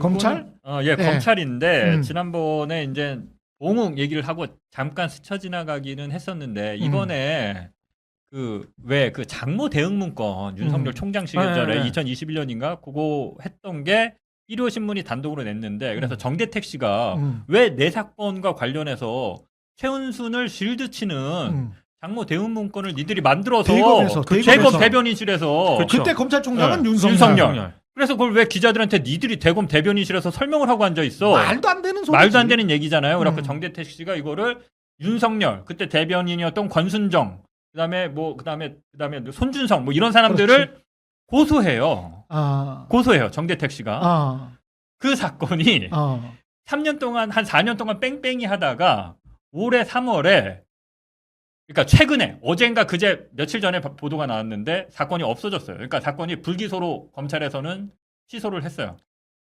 검찰? 어, 예, 네. 검찰인데 음. 지난번에 이제 봉욱 얘기를 하고 잠깐 스쳐 지나가기는 했었는데 음. 이번에 그 왜 그 장모 대응 문건 윤석열 음. 총장 시절에 네, 네. 2021년인가 그거 했던 게 일요 신문이 단독으로 냈는데 그래서 음. 정대택 씨가 음. 왜내 사건과 관련해서 최은순을 실드 치는 음. 장모 대응 문건을 니들이 만들어서 대검에서, 그 대검에서. 대검 대변인실에서. 그때 검찰총장은 네. 윤석열. 윤석열. 그래서 그걸 왜 기자들한테 니들이 대검 대변인실에서 설명을 하고 앉아 있어? 말도 안 되는 소리. 말도 안 되는 얘기잖아요. 그래서 음. 정대택 씨가 이거를 윤석열 그때 대변인이었던 권순정 그다음에 뭐 그다음에 그다음에 손준성 뭐 이런 사람들을 고소해요. 아. 고소해요. 정대택 씨가 아. 그 사건이 어. 3년 동안 한 4년 동안 뺑뺑이 하다가 올해 3월에 그러니까 최근에 어젠가 그제 며칠 전에 바- 보도가 나왔는데 사건이 없어졌어요. 그러니까 사건이 불기소로 검찰에서는 취소를 했어요.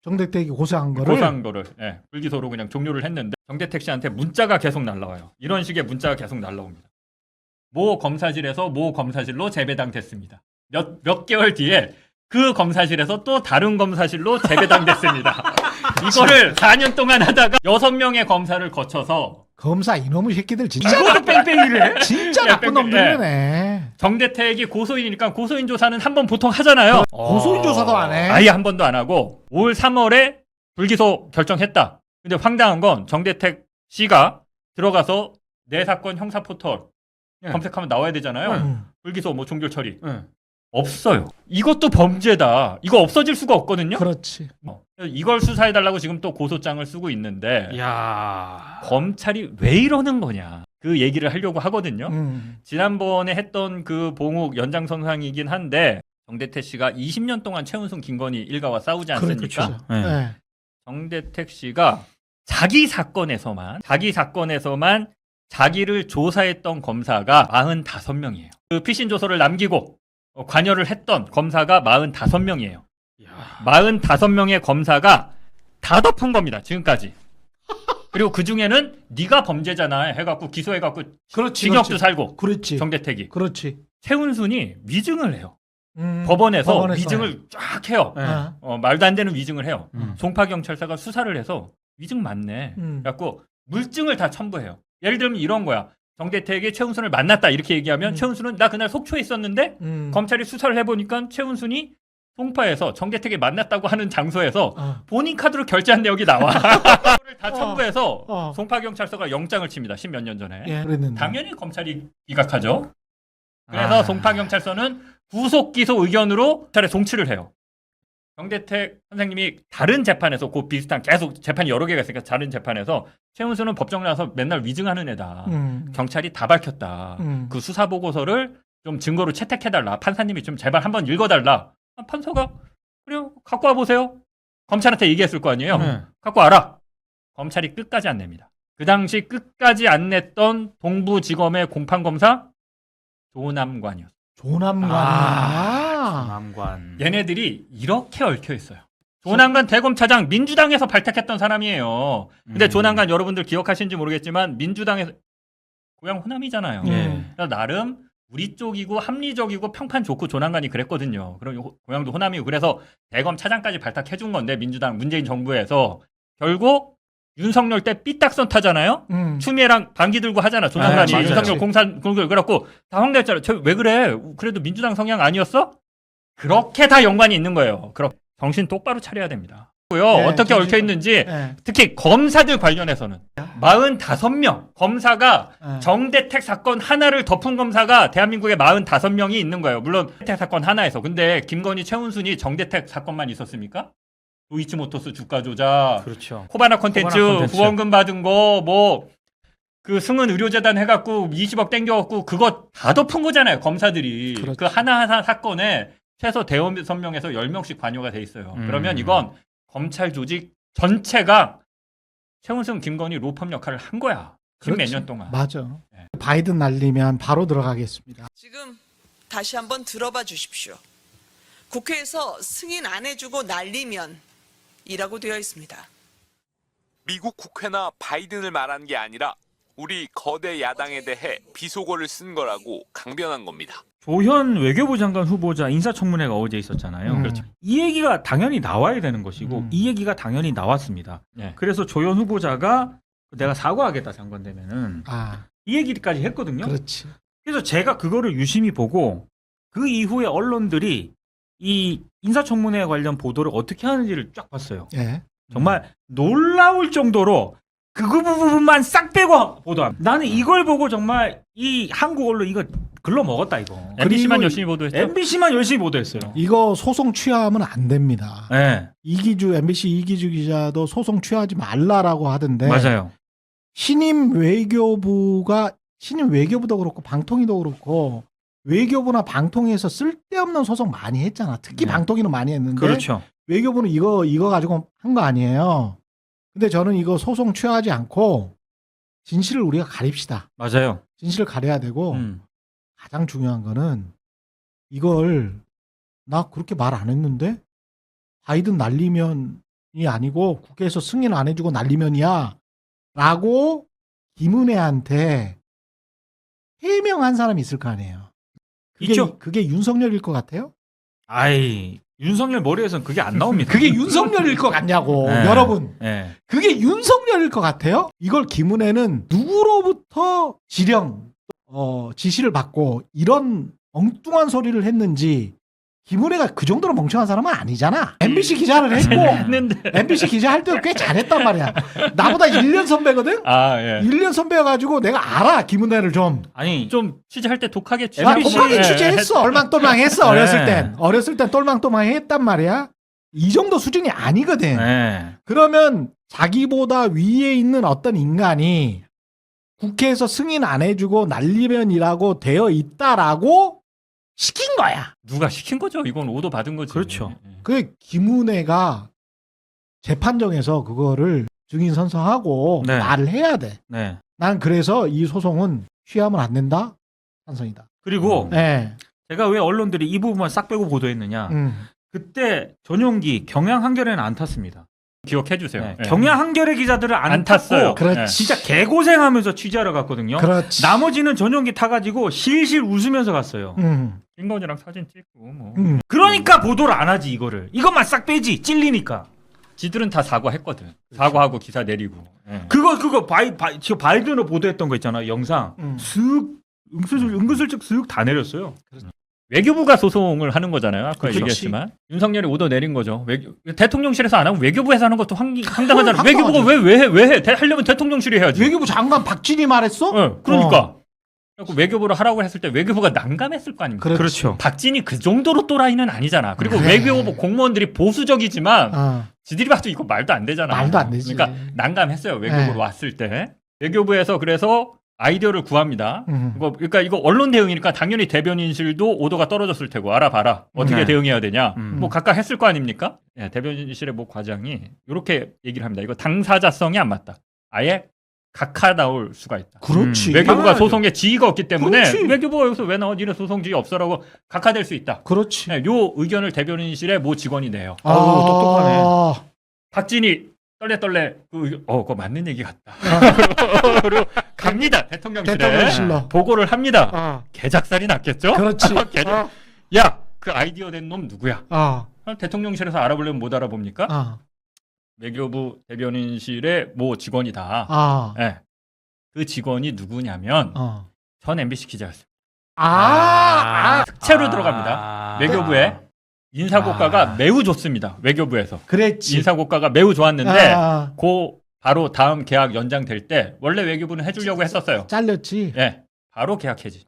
정대택이 고소한 거를 고소한 거를 예, 불기소로 그냥 종료를 했는데 정대택 씨한테 문자가 계속 날라와요. 이런 식의 문자가 계속 날라옵니다. 모 검사실에서 모 검사실로 재배당됐습니다. 몇, 몇 개월 뒤에 그 검사실에서 또 다른 검사실로 재배당됐습니다. 이거를 4년 동안 하다가 6명의 검사를 거쳐서 검사 이놈의 새끼들 진짜 뺑뺑이를 해? 진짜 야, 나쁜 놈들이네. 정대택이 고소인이니까 고소인 조사는 한 번 보통 하잖아요. 고소인 조사도 안 해. 아예 한 번도 안 하고 올 3월에 불기소 결정했다. 근데 황당한 건 정대택 씨가 들어가서 내 사건 형사 포털 네. 검색하면 나와야 되잖아요. 음. 불기소 뭐 종결 처리 네. 없어요. 이것도 범죄다. 이거 없어질 수가 없거든요. 그렇지. 어. 이걸 수사해 달라고 지금 또 고소장을 쓰고 있는데 야. 검찰이 왜 이러는 거냐 그 얘기를 하려고 하거든요. 음. 지난번에 했던 그 봉욱 연장선상이긴 한데 정대택 씨가 20년 동안 최은순 김건희 일가와 싸우지 않습니까? 그렇죠. 네. 네. 정대택 씨가 자기 사건에서만 자기 사건에서만 자기를 조사했던 검사가 45명이에요. 그 피신 조서를 남기고 어, 관여를 했던 검사가 45명이에요. 야. 45명의 검사가 다 덮은 겁니다. 지금까지. 그리고 그 중에는 네가 범죄잖아 해갖고 기소해갖고 그렇지. 징역도 그렇지. 살고 그렇지. 정대택이 그렇지. 최은순이 위증을 해요. 음. 법원에서 법원에서 위증을 쫙 해요. 네. 아. 어, 말도 안 되는 위증을 해요. 음. 송파 경찰서가 수사를 해서 위증 맞네. 음. 그래갖고 물증을 다 첨부해요. 예를 들면 이런 거야. 정대택이 최은순을 만났다 이렇게 얘기하면 음. 최은순은 나 그날 속초에 있었는데 음. 검찰이 수사를 해보니까 최은순이 송파에서 정대택이 만났다고 하는 장소에서 어. 본인 카드로 결제한 내역이 나와. 그거를 다 어. 첨부해서 어. 송파 경찰서가 영장을 칩니다. 십몇 년 전에. 예, 그랬는데. 당연히 검찰이 기각하죠. 그래서 아. 송파 경찰서는 구속 기소 의견으로 검찰에 송치를 해요. 정대택 선생님이 다른 재판에서 그 비슷한 계속 재판이 여러 개가 있으니까 다른 재판에서 최은수는 법정 나와서 맨날 위증하는 애다. 음. 경찰이 다 밝혔다. 음. 그 수사 보고서를 좀 증거로 채택해달라. 판사님이 좀 제발 한번 읽어달라. 아, 판사가 그래요. 갖고 와 보세요. 검찰한테 얘기했을 거 아니에요. 네. 갖고 와라. 검찰이 끝까지 안 냅니다. 그 당시 끝까지 안 냈던 동부지검의 공판검사 조남관이었어요. 조남관. 아. 아. 남관. 얘네들이 이렇게 얽혀 있어요. 조남관 대검차장 민주당에서 발탁했던 사람이에요. 근데 음. 조남관 여러분들 기억하시는지 모르겠지만 민주당에서 고향 호남이잖아요. 음. 그래서 나름 우리 쪽이고 합리적이고 평판 좋고 조남관이 그랬거든요. 그럼 요- 고향도 호남이고 그래서 대검 차장까지 발탁해 준 건데 민주당 문재인 정부에서 결국 윤석열 때 삐딱선 타잖아요. 음. 추미애랑 방귀 들고 하잖아. 조남관이 아, 맞아요. 윤석열 공산 공글 그래갖고 다 황당했잖아. 저왜 그래? 그래도 민주당 성향 아니었어? 그렇게 다 연관이 있는 거예요. 그럼 정신 똑바로 차려야 됩니다. 고요. 네, 어떻게 정신 얽혀 있는지 예. 특히 검사들 관련해서는 45명 검사가 예. 정대택 사건 하나를 덮은 검사가 대한민국에 45명이 있는 거예요. 물론 정대택 사건 하나에서. 근데 김건희 최은순이 정대택 사건만 있었습니까? 도이치모터스 주가 조작, 그렇죠. 코바나 콘텐츠 코바나 콘텐츠. 후원금 받은 거 뭐 그 승은 의료재단 해갖고 20억 땡겨갖고 그거 다 덮은 거잖아요 검사들이 그렇죠. 그 하나하나 사건에 최소 대여섯 명에서 10명씩 관여가 돼 있어요 음. 그러면 이건 검찰 조직 전체가 최은승 김건희 로펌 역할을 한 거야 그렇지. 년 동안 맞아. 네. 바이든 날리면 바로 들어가겠습니다. 지금 다시 한번 들어봐 주십시오. 국회에서 승인 안 해주고 날리면 이라고 되어 있습니다. 미국 국회나 바이든을 말한 게 아니라 우리 거대 야당에 대해 비속어를 쓴 거라고 강변한 겁니다. 조현 외교부 장관 후보자 인사청문회가 어제 있었잖아요. 음. 그렇죠. 이 얘기가 당연히 나와야 되는 것이고 음. 이 얘기가 당연히 나왔습니다. 예. 그래서 조현 후보자가 내가 사과하겠다 장관 되면은 아, 이 얘기까지 했거든요. 그렇지. 그래서 제가 그거를 유심히 보고 그 이후에 언론들이 이 인사청문회 관련 보도를 어떻게 하는지를 쫙 봤어요. 예. 정말 놀라울 정도로 그 부분만 싹 빼고 보도함. 나는 이걸 보고 정말 이 한국 언론 이거 글러 먹었다 이거. MBC만 열심히 보도했죠. MBC만 열심히 보도했어요. 이거 소송 취하하면 안 됩니다. 네, 이기주 MBC 이기주 기자도 소송 취하지 말라라고 하던데 맞아요. 신임 외교부가 신임 외교부도 그렇고 방통위도 그렇고 외교부나 방통위에서 쓸데없는 소송 많이 했잖아. 특히 네. 방통위는 많이 했는데 그렇죠. 외교부는 이거 이거 가지고 한 거 아니에요. 근데 저는 이거 소송 취하지 않고 진실을 우리가 가립시다. 맞아요. 진실을 가려야 되고 음. 가장 중요한 거는 이걸 나 그렇게 말 안 했는데 바이든 날리면이 아니고 국회에서 승인 안 해주고 날리면이야 라고 김은혜한테 해명한 사람이 있을 거 아니에요. 그게, 있죠. 그게 윤석열일 것 같아요? 아이 윤석열 머리에선 그게 안 나옵니다. 그게 윤석열일 것 같냐고 네. 여러분 네. 그게 윤석열일 것 같아요? 이걸 김은혜는 누구로부터 지령, 어, 지시를 받고 이런 엉뚱한 소리를 했는지 김은혜가 그 정도로 멍청한 사람은 아니잖아. MBC 기자를 했고. MBC 기자 할 때도 꽤 잘했단 말이야. 나보다 1년 선배거든? 아 예. 1년 선배여가지고 내가 알아 김은혜를 좀. 아니 좀 취재할 때 독하게 취재. 나 꼼꼼하게 예, 취재했어. 했- 얼망똘망했어 네. 어렸을 땐. 어렸을 땐 똘망똘망 했단 말이야. 이 정도 수준이 아니거든. 네. 그러면 자기보다 위에 있는 어떤 인간이 국회에서 승인 안 해주고 날리면이라고 되어 있다라고 시킨 거야. 누가 시킨 거죠? 이건 오도 받은 거지. 그렇죠. 예. 그 김은혜가 재판정에서 그거를 증인 선서하고 네. 말을 해야 돼. 네. 난 그래서 이 소송은 취하면 안 된다. 찬성이다. 그리고 네. 제가 왜 언론들이 이 부분만 싹 빼고 보도했느냐? 음. 그때 전용기 경향 한겨레는 안 탔습니다. 기억해 주세요. 네. 예. 경향 한겨레 기자들은 안, 안 탔어요. 그렇지. 진짜 개고생하면서 취재하러 갔거든요. 그렇지. 나머지는 전용기 타가지고 실실 웃으면서 갔어요. 음. 김건희랑 사진 찍고 뭐. 음. 그러니까 보도를 안 하지 이거를. 이것만 싹 빼지 찔리니까. 지들은 다 사과했거든. 사과하고 기사 내리고. 예. 그거 그거 바이 바이 저 바이든으로 보도했던 거 있잖아요 영상. 음. 슥 은근슬 은근슬쩍 슥다 내렸어요. 외교부가 소송을 하는 거잖아요. 아까 그렇지. 얘기했지만 윤석열이 오더 내린 거죠. 외교, 대통령실에서 안 하고 외교부에서 하는 것도 황, 황당하잖아. 외교부가. 왜 왜 해? 왜 해? 대- 하려면 대통령실이 해야지. 외교부 장관 박진이 말했어? 어, 그러니까. 그래갖고 외교부를 하라고 했을 때 외교부가 난감했을 거 아닙니까? 그렇지. 그렇죠. 박진이 그 정도로 또라이는 아니잖아. 그리고 그래. 외교부 공무원들이 보수적이지만 어. 지들이 봐도 이거 말도 안 되잖아. 말도 안 되지. 그러니까 난감했어요. 외교부로 네. 왔을 때. 외교부에서 그래서 아이디어를 구합니다. 음. 이거 그러니까 이거 언론 대응이니까 당연히 대변인실도 오도가 떨어졌을 테고 알아봐라. 어떻게 네. 대응해야 되냐. 음. 뭐 각각 했을 거 아닙니까? 예, 대변인실의 모 과장이 이렇게 얘기를 합니다. 이거 당사자성이 안 맞다. 아예 각하 나올 수가 있다. 그렇지. 음, 외교부가 당연하죠. 소송에 지위가 없기 때문에 그렇지. 외교부가 여기서 왜 나와? 니네 소송 지위 없어라고 각하될 수 있다. 그렇지. 예, 요 의견을 대변인실의 모 직원이 내요. 아, 아우, 똑똑하네. 박진이 떨레 떨레 그 어 그거 맞는 얘기 같다. 그리고 갑니다 대통령실에 대통령실로. 보고를 합니다. 아, 개작살이 났겠죠? 그렇지. 개작- 야, 그 아이디어 낸 놈 누구야? 아, 대통령실에서 알아보려면 못 알아봅니까? 아, 외교부 대변인실의 모 직원이다. 아, 예. 그 직원이 누구냐면 어. 전 MBC 기자였어요. 아, 아, 특채로 들어갑니다. 외교부에 인사고가가 아. 매우 좋습니다. 외교부에서 그랬지. 인사고가가 매우 좋았는데 아, 그 바로 다음 계약 연장될 때 원래 외교부는 해주려고 했었어요. 잘렸지. 예, 바로 계약 해지.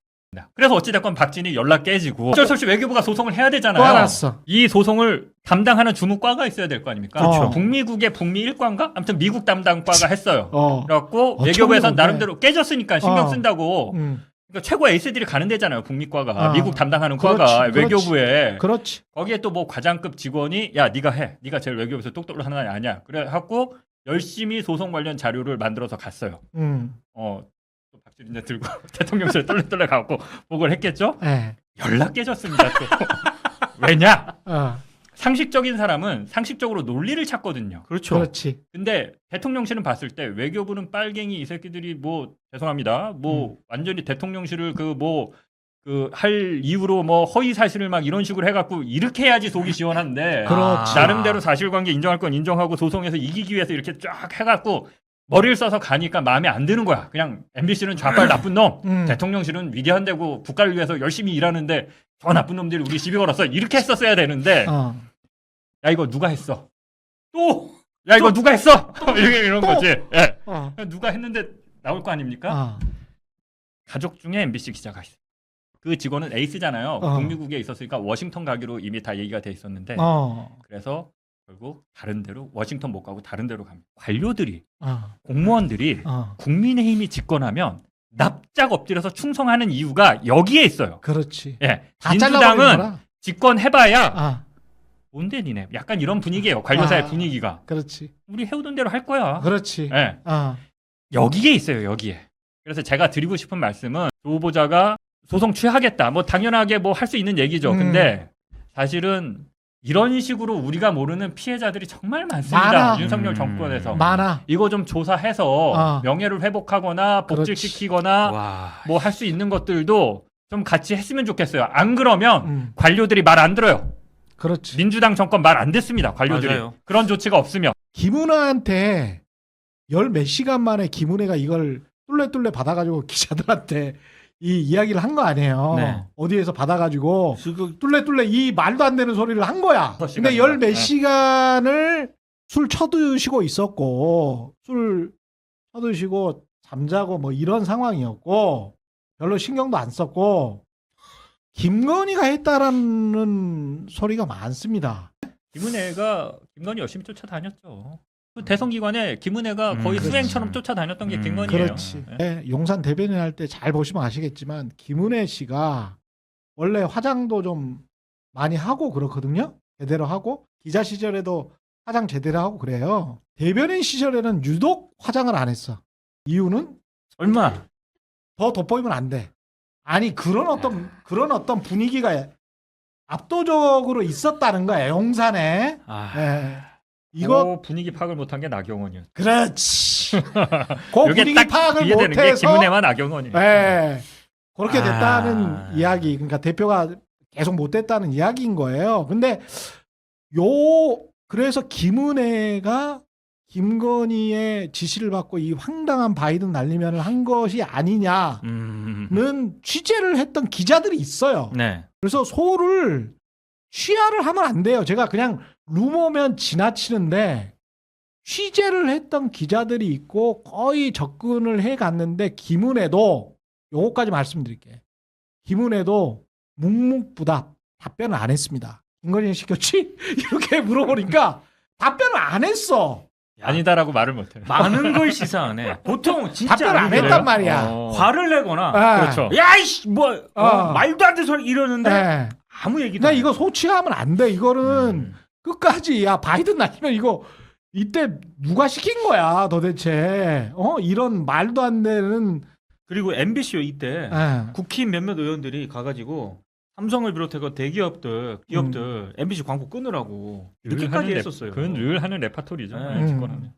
그래서 어찌됐건 박진이 연락 깨지고 어쩔 수 없이 외교부가 소송을 해야 되잖아요. 꽈놨어. 이 소송을 담당하는 주무과가 있어야 될 거 아닙니까? 그렇죠. 북미국의 북미 일과인가? 아무튼 미국 담당과가 했어요. 어. 그래갖고 어, 외교부에서. 나름대로 깨졌으니까 신경 어. 쓴다고. 음, 그러니까 최고 에이스들이 가는 데잖아요. 북미과가 아. 미국 담당하는 그렇지, 과가 그렇지. 외교부에 그렇지. 거기에 또 뭐 과장급 직원이 야 네가 해. 네가 제일 외교부에서 똑똑하는 애 아니야. 그래 갖고 열심히 소송 관련 자료를 만들어서 갔어요. 음, 어. 또 이제 들고 대통령실에 떨레떨레 가고 보고를 했겠죠? 예. 연락 깨졌습니다. 또. 왜냐? 어, 상식적인 사람은 상식적으로 논리를 찾거든요. 그렇죠. 그렇지. 근데 대통령실은 봤을 때 외교부는 빨갱이 이 새끼들이 뭐 죄송합니다. 뭐 음. 완전히 대통령실을 그 뭐 그 할 이유로 뭐 허위 사실을 막 이런 식으로 해갖고 이렇게 해야지 속이 시원한데 그렇지. 나름대로 사실관계 인정할 건 인정하고 소송에서 이기기 위해서 이렇게 쫙 해갖고 머리를 써서 가니까 마음에 안 드는 거야. 그냥 MBC는 좌빨 나쁜 놈, 음. 대통령실은 위대한 데고 국가를 위해서 열심히 일하는데 저 나쁜 놈들이 우리 시비 걸었어. 이렇게 했었어야 되는데 어. 야 이거 누가 했어? 또 야 이거 누가 했어? 이런 이런 또? 거지. 예. 어. 누가 했는데 나올 거 아닙니까? 어. 가족 중에 MBC 기자가 있어. 그 직원은 에이스잖아요. 어. 북미국에 있었으니까 워싱턴 가기로 이미 다 얘기가 돼 있었는데 어. 그래서 결국 다른 데로 워싱턴 못 가고 다른 데로 갑니다. 관료들이 어. 공무원들이 어. 국민의힘이 집권하면 납작 엎드려서 충성하는 이유가 여기에 있어요. 그렇지. 예. 다 잘라버리는 민주당은 거라. 집권해봐야 아, 뭔데 니네 약간 이런 분위기예요. 관료사의 아. 분위기가 그렇지. 우리 해오던 대로 할 거야. 그렇지. 예. 아, 여기에 있어요, 여기에. 그래서 제가 드리고 싶은 말씀은 조 후보자가 소송 취하겠다. 뭐 당연하게 뭐 할 수 있는 얘기죠. 음. 근데 사실은 이런 식으로 우리가 모르는 피해자들이 정말 많습니다. 많아. 윤석열 음. 정권에서. 많아. 이거 좀 조사해서 어. 명예를 회복하거나. 복직시키거나 와. 뭐 할 수 있는 것들도 좀 같이 했으면 좋겠어요. 안 그러면 음, 관료들이 말 안 들어요. 그렇지. 민주당 정권 말 안 듣습니다. 관료들이. 맞아요. 그런 조치가 없으면. 김은아한테 열 몇 시간 만에 김은혜가 이걸 뚫레뚫레 받아가지고 기자들한테 이 이야기를 한 거 아니에요. 네. 어디에서 받아가지고 지금 뚫레뚫레 이 말도 안 되는 소리를 한 거야. 근데 시간인가? 열몇 네. 시간을 술 쳐드시고 있었고 술 쳐드시고 잠자고 뭐 이런 상황이었고 별로 신경도 안 썼고 김건희가 했다라는 소리가 많습니다. 김은혜가 김건희 열심히 쫓아다녔죠. 그 대선 기관에 김은혜가 음, 거의 그렇지. 수행처럼 쫓아다녔던 게 음, 김건희예요. 그렇지. 예. 네, 용산 대변인 할 때 잘 보시면 아시겠지만 김은혜 씨가 원래 화장도 좀 많이 하고 그렇거든요. 제대로 하고 기자 시절에도 화장 제대로 하고 그래요. 대변인 시절에는 유독 화장을 안 했어. 이유는 얼마? 더 돋보이면 안 돼. 아니 그런 어떤 그런 어떤 분위기가 압도적으로 있었다는 거야 용산에. 아. 예. 이거 그 분위기 파악을 못한 게 나경원이었죠. 그렇지. 그 분위기 딱 파악을 못해서 김은혜와 나경원이에요. 예. 그렇게 됐다는 아. 이야기. 그러니까 대표가 계속 못 됐다는 이야기인 거예요. 근데 요 그래서 김은혜가 김건희의 지시를 받고 이 황당한 바이든 날리면을 한 것이 아니냐는 음. 취재를 했던 기자들이 있어요. 네. 그래서 소를 취하를 하면 안 돼요. 제가 그냥 루머면 지나치는데 취재를 했던 기자들이 있고 거의 접근을 해 갔는데 김은혜도 요거까지 말씀드릴게요. 김은혜도 묵묵부답 답변을 안 했습니다. 김건희 시켰지? 이렇게 물어보니까 답변을 안 했어. 아니다라고 말을 못해요. 많은 걸 시사하네. 보통 진짜 답변을 안 아니래요. 했단 말이야. 어. 화를 내거나 아, 그렇죠. 야이씨 뭐 어, 어. 말도 안 되는 소리 이러는데 예. 아무 얘기도 나안 이거. 소치하면 안 돼. 이거는 음. 끝까지 야 바이든 날리면 이거 이때 누가 시킨 거야 도대체 어 이런 말도 안 되는 그리고 MBC 이때 예. 국힘 몇몇 의원들이 가가지고 삼성을 비롯해서 대기업들, 기업들 MBC 광고 끊으라고 랩- 했었어요. 그건 늘 하는 레파토리죠. 네. 네, 집권하면.